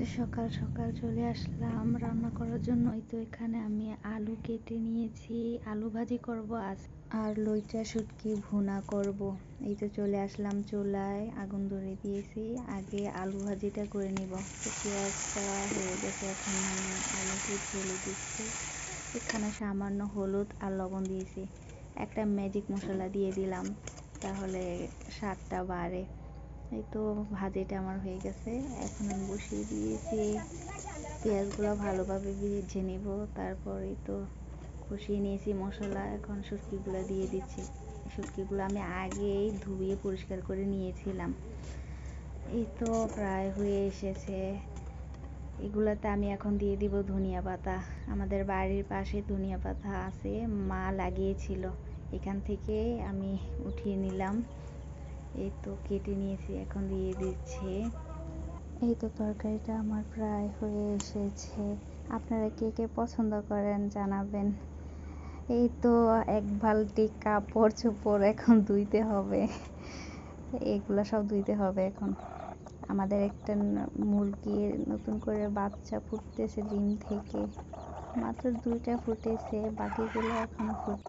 তো সকাল সকাল চলে আসলাম, রান্না করার জন্য। এই তো এখানে আমি আলু কেটে নিয়েছি, আলু ভাজি করব আজ। আর লইটা, শুটকি, ভুনা করব। এই তো চলে আসলাম চুলায়, আগুন ধরে দিয়েছি। আগে আলু ভাজিটা করে নিব। তো পেঁয়াজটা হয়ে গেছে, এখন আমি আলুটি ঢেলে দিচ্ছি। এখানে সামান্য হলুদ আর লবণ দিয়েছি। একটা ম্যাজিক মশলা দিয়ে দিলাম, তাহলে স্বাদটা বাড়ে। এই তো ভাজিটা আমার হয়ে গেছে। এখন আমি বসিয়ে দিয়েছি। পেঁয়াজগুলো ভালোভাবে ভেজে নেব। তারপরে তো কষিয়ে নিয়েছি মশলা। এখন শুটকিগুলো দিয়ে দিচ্ছি। শুটকিগুলো আমি আগেই ধুয়ে পরিষ্কার করে নিয়েছিলাম। এই তো প্রায় হয়ে এসেছে। এগুলোতে আমি এখন দিয়ে দিব ধনিয়া পাতা। আমাদের বাড়ির পাশে ধনিয়া পাতা আছে, মা লাগিয়েছিল। এখান থেকে আমি উঠিয়ে নিলাম। এই তো কেটে নিয়েছি, এখন দিয়ে দিচ্ছি। এই তো তরকারিটা আমার প্রায় হয়ে এসেছে। আপনারা কে কে পছন্দ করেন জানাবেন। এই তো এক বালতি কাপড় চোপড় এখন ধুইতে হবে। এগুলো সব ধুইতে হবে এখন। আমাদের একটা মুরগির নতুন করে বাচ্চা ফুটতেছে ডিম থেকে। মাত্র দুইটা ফুটেছে, বাকিগুলো এখনও ফুট